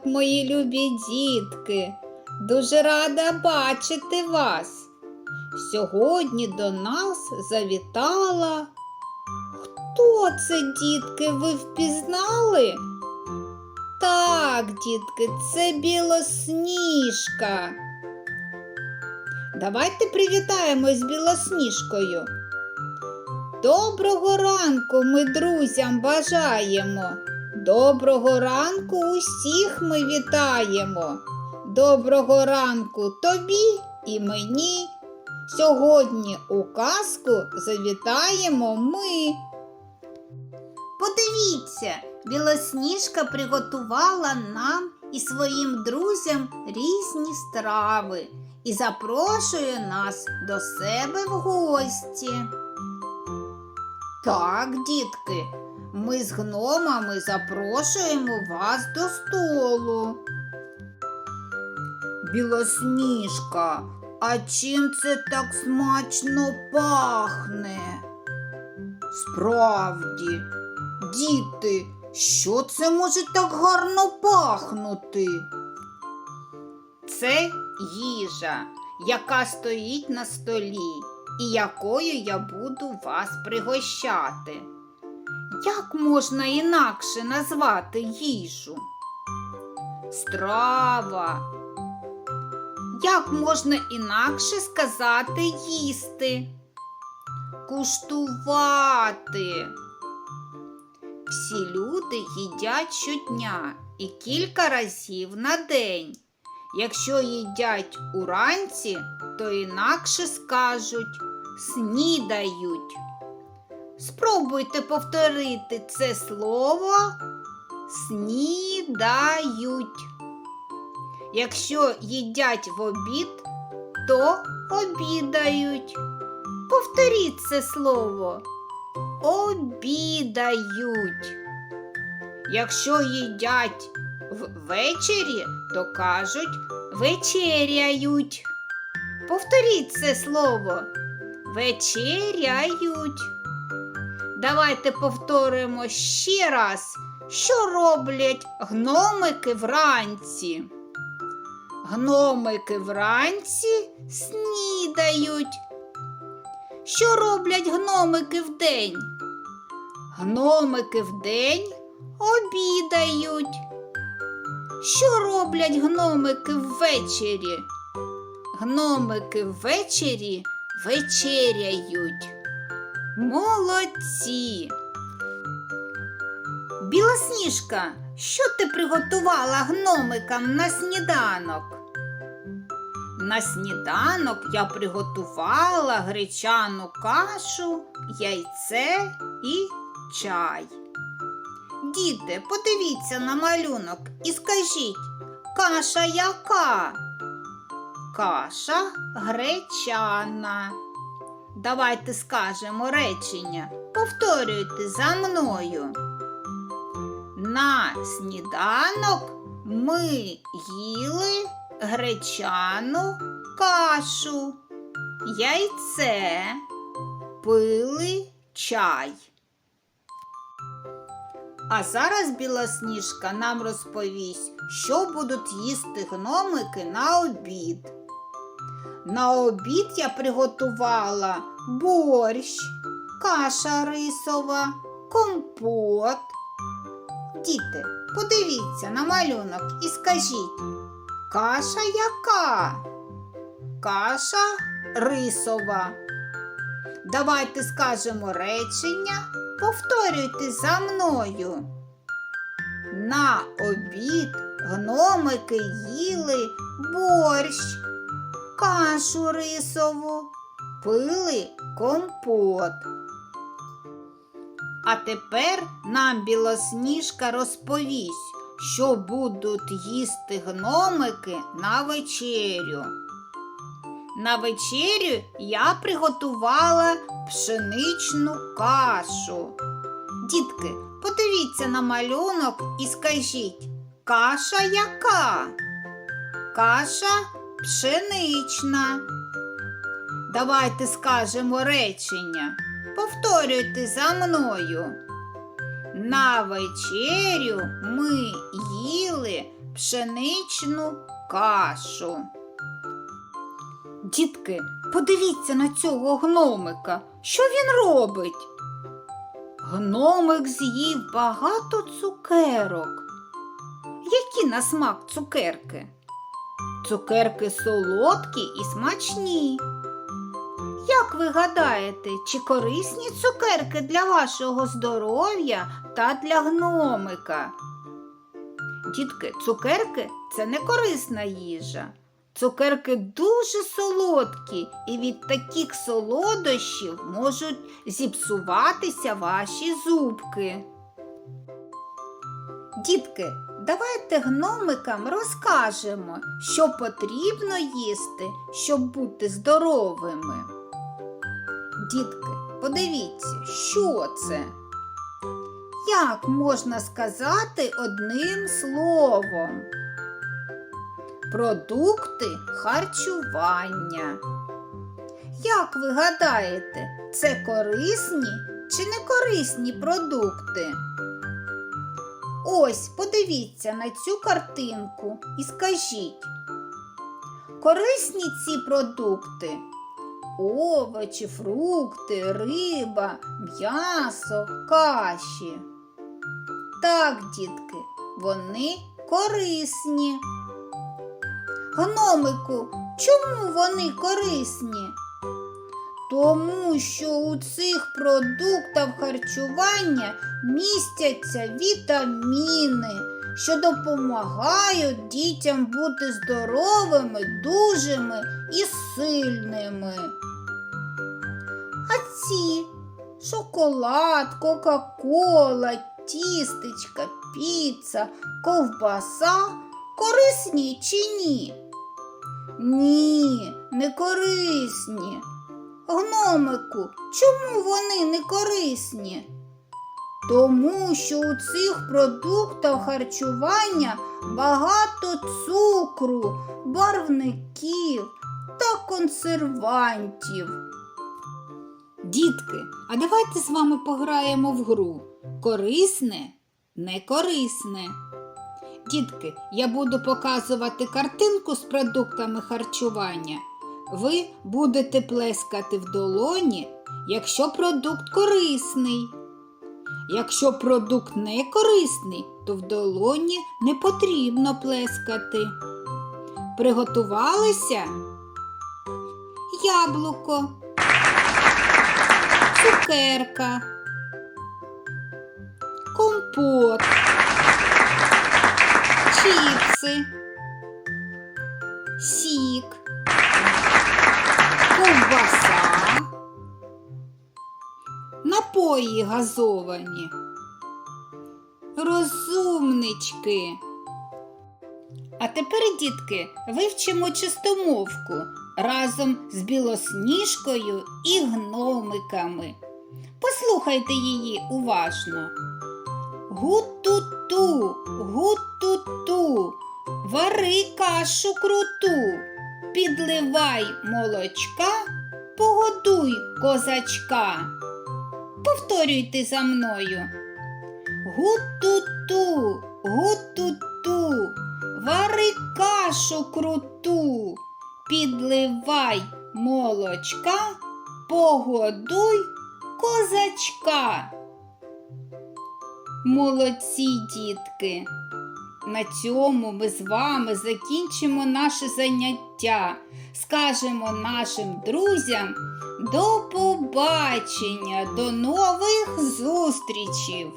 Ранок, мої любі дітки. Дуже рада бачити вас. Сьогодні до нас завітала. Хто це, дітки, ви впізнали? Так, дітки, це білосніжка. Давайте привітаємось з білосніжкою. Доброго ранку ми друзям бажаємо. Доброго ранку усіх ми вітаємо. Доброго ранку тобі і мені. Сьогодні у казку завітаємо ми. Подивіться, білосніжка приготувала нам і своїм друзям різні страви і запрошує нас до себе в гості. Так, дітки, ми з гномами запрошуємо вас до столу. Білосніжка, а чим це так смачно пахне? Справді, діти, що це може так гарно пахнути? Це їжа, яка стоїть на столі і якою я буду вас пригощати. Як можна інакше назвати їжу? Страва. Як можна інакше сказати їсти? Куштувати. Всі люди їдять щодня і кілька разів на день. Якщо їдять уранці, то інакше скажуть снідають. Спробуйте повторити це слово снідають. Якщо їдять в обід, то обідають. Повторіть це слово. Обідають. Якщо їдять ввечері, то кажуть вечеряють. Повторіть це слово. Вечеряють. Давайте повторимо ще раз, що роблять гномики вранці. Гномики вранці снідають. Що роблять гномики вдень? Гномики вдень обідають. Що роблять гномики ввечері? Гномики ввечері вечеряють. Молодці. Білосніжка, що ти приготувала гномикам на сніданок? На сніданок я приготувала гречану кашу, яйце і чай. Діти, подивіться на малюнок і скажіть, каша яка? Каша гречана. Давайте скажемо речення. Повторюйте за мною. На сніданок ми їли гречану кашу, яйце, пили чай. А зараз білосніжка нам розповість, що будуть їсти гномики на обід. На обід я приготувала борщ, каша рисова, компот. Діти, подивіться на малюнок і скажіть, каша яка? Каша рисова. Давайте скажемо речення, повторюйте за мною. На обід гномики їли борщ, кашу рисову, пили компот. А тепер нам білосніжка розповість, що будуть їсти гномики на вечерю. На вечерю я приготувала пшеничну кашу. Дітки, подивіться на малюнок і скажіть, каша яка? Каша пшенична. Давайте скажемо речення. Повторюйте за мною. На вечерю ми їли пшеничну кашу. Дітки, подивіться на цього гномика. Що він робить? Гномик з'їв багато цукерок. Які на смак цукерки? Цукерки солодкі і смачні. Як ви гадаєте, чи корисні цукерки для вашого здоров'я та для гномика? Дітки, цукерки це не корисна їжа. Цукерки дуже солодкі, і від таких солодощів можуть зіпсуватися ваші зубки. Дітки, давайте гномикам розкажемо, що потрібно їсти, щоб бути здоровими. Дітки, подивіться, що це? Як можна сказати одним словом? Продукти харчування. Як ви гадаєте, це корисні чи не корисні продукти? Ось подивіться на цю картинку і скажіть, корисні ці продукти? Овочі, фрукти, риба, м'ясо, каші. Так, дітки, вони корисні. Гномику, чому вони корисні? Тому що у цих продуктах харчування містяться вітаміни, що допомагають дітям бути здоровими, дужими і сильними. А ці шоколад, Кока-Кола, тістечка, піца, ковбаса корисні чи ні? Ні, не корисні. Гномику, чому вони не корисні? Тому що у цих продуктах харчування багато цукру, барвників та консервантів. Дітки, а давайте з вами пограємо в гру. Корисне, не корисне. Дітки, я буду показувати картинку з продуктами харчування. Ви будете плескати в долоні, якщо продукт корисний. Якщо продукт не корисний, то в долоні не потрібно плескати. Приготувалися? Яблуко, цукерка, компот, чіпси, сік, напої газовані. Розумнички. А тепер, дітки, вивчимо чистомовку разом з білосніжкою і гномиками. Послухайте її уважно. Гу-ту-ту, гу-ту-ту, вари кашу круту, підливай молочка, погодуй козачка. Повторюйте за мною. Гу-ту-ту, гу-ту-ту, вари кашу круту, підливай молочка, погодуй козачка. Молодці, дітки! На цьому ми з вами закінчимо наше заняття. Скажемо нашим друзям до побачення, до нових зустрічей!